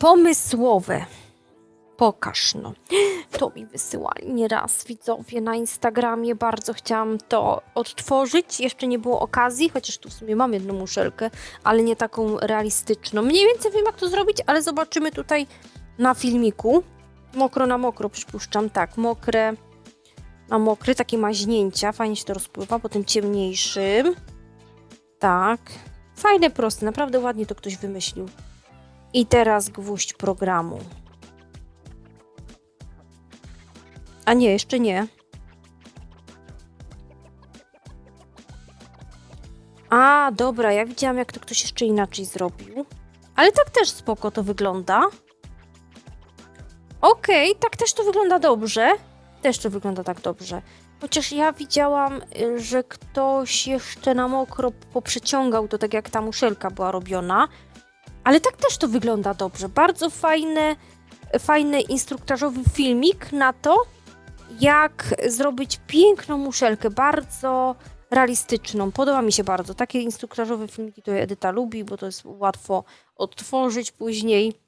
Pomysłowe. Pokaż no. To mi wysyłali nieraz widzowie na Instagramie. Bardzo chciałam to odtworzyć. Jeszcze nie było okazji, chociaż tu w sumie mam jedną muszelkę, ale nie taką realistyczną. Mniej więcej wiem jak to zrobić, ale zobaczymy tutaj na filmiku. Mokro na mokro przypuszczam, tak, mokre na mokry, takie maźnięcia. Fajnie się to rozpływa po tym ciemniejszym. Tak. Fajne, proste, naprawdę ładnie to ktoś wymyślił. I teraz gwóźdź programu. A nie, jeszcze nie. A, dobra, ja widziałam, jak to ktoś jeszcze inaczej zrobił. Ale tak też spoko to wygląda. Okej, tak też to wygląda dobrze. Też to wygląda tak dobrze. Chociaż ja widziałam, y, że ktoś jeszcze na mokro poprzeciągał to tak jak ta muszelka była robiona. Ale tak też to wygląda dobrze. Bardzo fajne, fajny instruktażowy filmik na to, jak zrobić piękną muszelkę, bardzo realistyczną. Podoba mi się bardzo. Takie instruktażowe filmiki to Edyta lubi, bo to jest łatwo odtworzyć później.